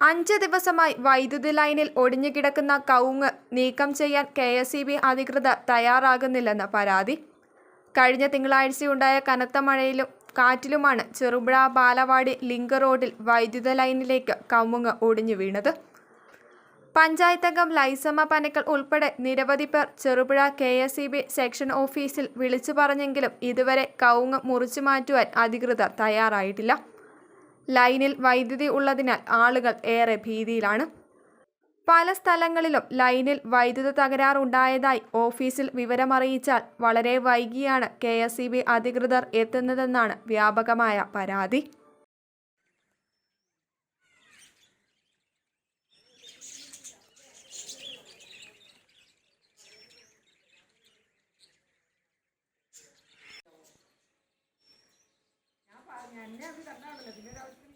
അഞ്ച് ദിവസമായി വൈദ്യുതി ലൈനിൽ ഒടിഞ്ഞുകിടക്കുന്ന കവുങ്ങ് നീക്കം ചെയ്യാൻ കെ എസ് ഇ ബി അധികൃതർ തയ്യാറാകുന്നില്ലെന്ന് പരാതി. കഴിഞ്ഞ തിങ്കളാഴ്ചയുണ്ടായ കനത്ത മഴയിലും കാറ്റിലുമാണ് ചെറുപുഴ ബാലവാടി ലിങ്ക് റോഡിൽ വൈദ്യുത ലൈനിലേക്ക് കവുങ്ങ് ഒടിഞ്ഞു വീണത്. പഞ്ചായത്തംഗം ലൈസമ്മ പനക്കൽ ഉൾപ്പെടെ നിരവധി പേർ Cherupuzha K S E B section ഓഫീസിൽ വിളിച്ചു പറഞ്ഞെങ്കിലും ഇതുവരെ കവുങ്ങ് മുറിച്ചു മാറ്റുവാൻ അധികൃതർ തയ്യാറായിട്ടില്ല. ലൈനിൽ വൈദ്യുതി ഉള്ളതിനാൽ ആളുകൾ ഏറെ ഭീതിയിലാണ്. പല സ്ഥലങ്ങളിലും ലൈനിൽ വൈദ്യുത തകരാറുണ്ടായതായി ഓഫീസിൽ വിവരമറിയിച്ചാൽ വളരെ വൈകിയാണ് കെ അധികൃതർ എത്തുന്നതെന്നാണ് വ്യാപകമായ പരാതി. എന്നെ അത് കണ്ടാണല്ലോ പിന്നെ ഒരു ആവശ്യം